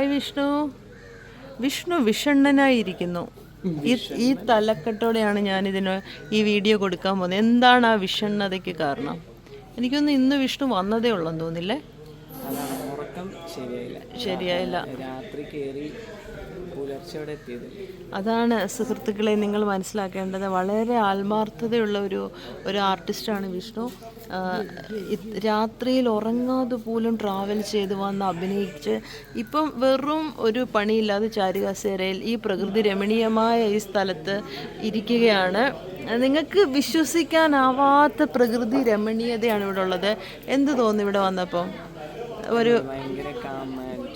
Hi Vishnu. Vishnu വിഷണ്ണനായിരിക്കുന്നു. ഈ ഈ തലക്കെട്ടോടെയാണ് ഞാൻ ഇതിന് ഈ വീഡിയോ കൊടുക്കാൻ പോകുന്നത്. എന്താണ് ആ വിഷണ്ണതയ്ക്ക് കാരണം? എനിക്കൊന്ന് ഇന്ന് വിഷ്ണു വന്നതേ ഉള്ളെന്ന് തോന്നില്ലേ? ശരിയായില്ല. രാത്രി കയറി പുലർച്ചയോടെ എത്തിയത് അതാണ് സുഹൃത്തുക്കളെ നിങ്ങൾ മനസ്സിലാക്കേണ്ടത്. വളരെ ആത്മാർത്ഥതയുള്ള ഒരു ഒരു ആർട്ടിസ്റ്റാണ് വിഷ്ണു. രാത്രിയിൽ ഉറങ്ങാതെ പോലും ട്രാവൽ ചെയ്ത് വന്ന് അഭിനയിച്ച് ഇപ്പം വെറും ഒരു പണിയില്ലാതെ ചാരുകാസേരയിൽ ഈ പ്രകൃതി രമണീയമായ ഈ സ്ഥലത്ത് ഇരിക്കുകയാണ്. നിങ്ങൾക്ക് വിശ്വസിക്കാനാവാത്ത പ്രകൃതി രമണീയതയാണ് ഇവിടെ ഉള്ളത്. എന്ത് തോന്നുന്നു ഇവിടെ വന്നപ്പോൾ ഒരു ഭയങ്കര കാം ആൻഡ്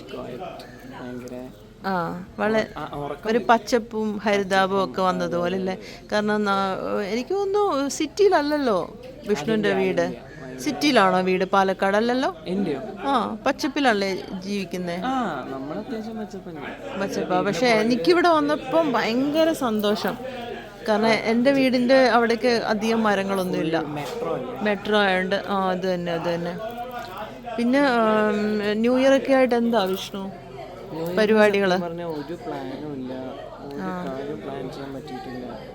ഭയങ്കര ആ വളരെ ഒരു പച്ചപ്പും ഹരിതാപവും ഒക്കെ വന്നതുപോലെ അല്ലേ കാരണം എനിക്ക് തോന്നുന്നു സിറ്റിയിലല്ലല്ലോ വിഷ്ണുവിന്റെ വീട്? സിറ്റിയിലാണോ വീട്? പാലക്കാട് അല്ലല്ലോ ആ പച്ചപ്പിലല്ലേ ജീവിക്കുന്നേ? പച്ചപ്പാ. പക്ഷെ എനിക്കിവിടെ വന്നപ്പം ഭയങ്കര സന്തോഷം. കാരണം എന്റെ വീടിന്റെ അവിടേക്ക് അധികം മരങ്ങളൊന്നുമില്ല. മെട്രോ ആയതുകൊണ്ട് ആ അത് തന്നെ അത് തന്നെ. പിന്നെ ന്യൂ ഇയർ ഒക്കെ ആയിട്ട് എന്താ വിഷ്ണു? പരിപാടികൾ ഒരു പ്ലാനും ഇല്ല.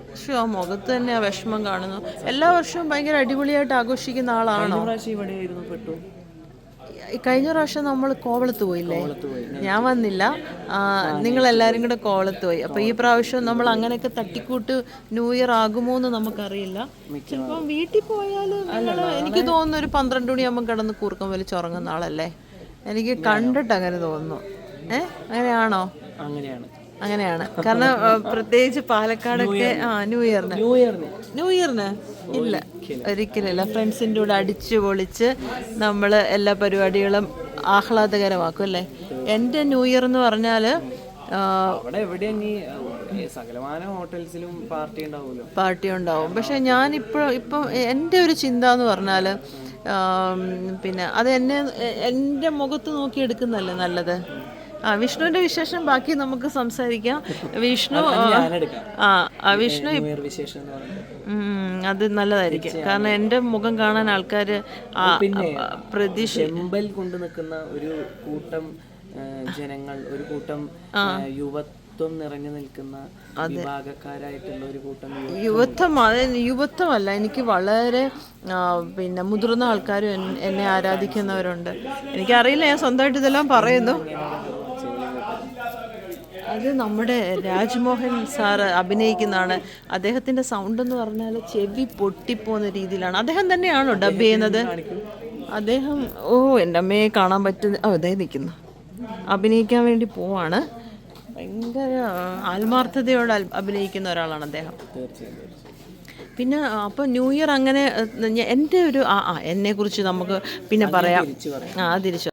പക്ഷെ ആ. മുഖത്ത് തന്നെ ആ വിഷമം കാണുന്നു. എല്ലാ വർഷവും ഭയങ്കര അടിപൊളിയായിട്ട് ആഘോഷിക്കുന്ന ആളാണോ? കഴിഞ്ഞ പ്രാവശ്യം നമ്മൾ കോവളത്ത് പോയില്ലേ? ഞാൻ വന്നില്ല. നിങ്ങൾ എല്ലാവരും കൂടെ കോവളത്ത് പോയി. അപ്പോൾ ഈ പ്രാവശ്യം നമ്മൾ അങ്ങനെയൊക്കെ തട്ടിക്കൂട്ട് ന്യൂ ഇയർ ആകുമോ എന്ന് നമുക്കറിയില്ല ചിലപ്പം വീട്ടിൽ പോയാൽ എനിക്ക് തോന്നുന്നു ഒരു പന്ത്രണ്ട് മണിയാകുമ്പോൾ കിടന്ന് കൂർക്കം വലിച്ചുറങ്ങുന്ന ആളല്ലേ? എനിക്ക് കണ്ടിട്ട് അങ്ങനെ തോന്നുന്നു. ഏ? അങ്ങനെയാണോ? അങ്ങനെയാണ്. അങ്ങനെയാണ്. കാരണം പ്രത്യേകിച്ച് പാലക്കാടൊക്കെ ആ ന്യൂ ഇയറിന്. ന്യൂ ഇയറിന്. ന്യൂ ഇയറിന്? ഇല്ല. ഒരിക്കലില്ല ഫ്രണ്ട്സിന്റെ കൂടെ അടിച്ചു പൊളിച്ച് നമ്മൾ എല്ലാ പരിപാടികളും ആഹ്ലാദകരമാക്കും അല്ലേ? എന്റെ ന്യൂ ഇയർ എന്ന് പറഞ്ഞാൽ ഹോട്ടൽസിലും പാർട്ടി ഉണ്ടാവുമല്ലോ. പാർട്ടി ഉണ്ടാവും. പക്ഷെ ഞാൻ ഇപ്പോൾ ഇപ്പം എന്റെ ഒരു ചിന്ത എന്ന് പറഞ്ഞാൽ പിന്നെ അത് എന്നെ എന്റെ മുഖത്ത് നോക്കി എടുക്കുന്നല്ലേ നല്ലത്? ആ വിഷ്ണുവിന്റെ വിശേഷം ബാക്കി നമുക്ക് സംസാരിക്കാം. വിഷ്ണു ആ, വിഷ്ണു അത് നല്ലതായിരിക്കും. കാരണം എന്റെ മുഖം കാണാൻ ആൾക്കാര് പ്രതീക്ഷ കൊണ്ട് നിൽക്കുന്ന ഒരു കൂട്ടം ജനങ്ങൾ ഒരു കൂട്ടം യുവത്വം നിറഞ്ഞു നിൽക്കുന്ന വിഭാഗക്കാരായിട്ടുള്ള ഒരു കൂട്ടം യുവ- യുവത്വം യുവത്വമല്ല. എനിക്ക് വളരെ പിന്നെ മുതിർന്ന ആൾക്കാരും എന്നെ ആരാധിക്കുന്നവരുണ്ട്. എനിക്കറിയില്ല ഞാൻ സ്വന്തമായിട്ട് ഇതെല്ലാം പറയുന്നു. അത് നമ്മുടെ രാജ്മോഹൻ സാറ് അഭിനയിക്കുന്നതാണ്. അദ്ദേഹത്തിന്റെ സൗണ്ട് എന്ന് പറഞ്ഞാൽ ചെവി പൊട്ടിപ്പോകുന്ന രീതിയിലാണ്. അദ്ദേഹം തന്നെയാണോ ഡബ് ചെയ്യുന്നത്? അദ്ദേഹം ഓ എന്റെ അമ്മയെ കാണാൻ പറ്റുന്ന ഓ അതേ നിൽക്കുന്നു അഭിനയിക്കാൻ വേണ്ടി പോവാണ്. ഭയങ്കര ആത്മാർത്ഥതയോടെ അഭിനയിക്കുന്ന ഒരാളാണ് അദ്ദേഹം. പിന്നെ അപ്പോൾ ന്യൂ ഇയർ അങ്ങനെ എന്റെ എന്റെ ഒരു ആ എന്നെ കുറിച്ച് നമുക്ക് പിന്നെ പറയാം. ആ തിരിച്ചു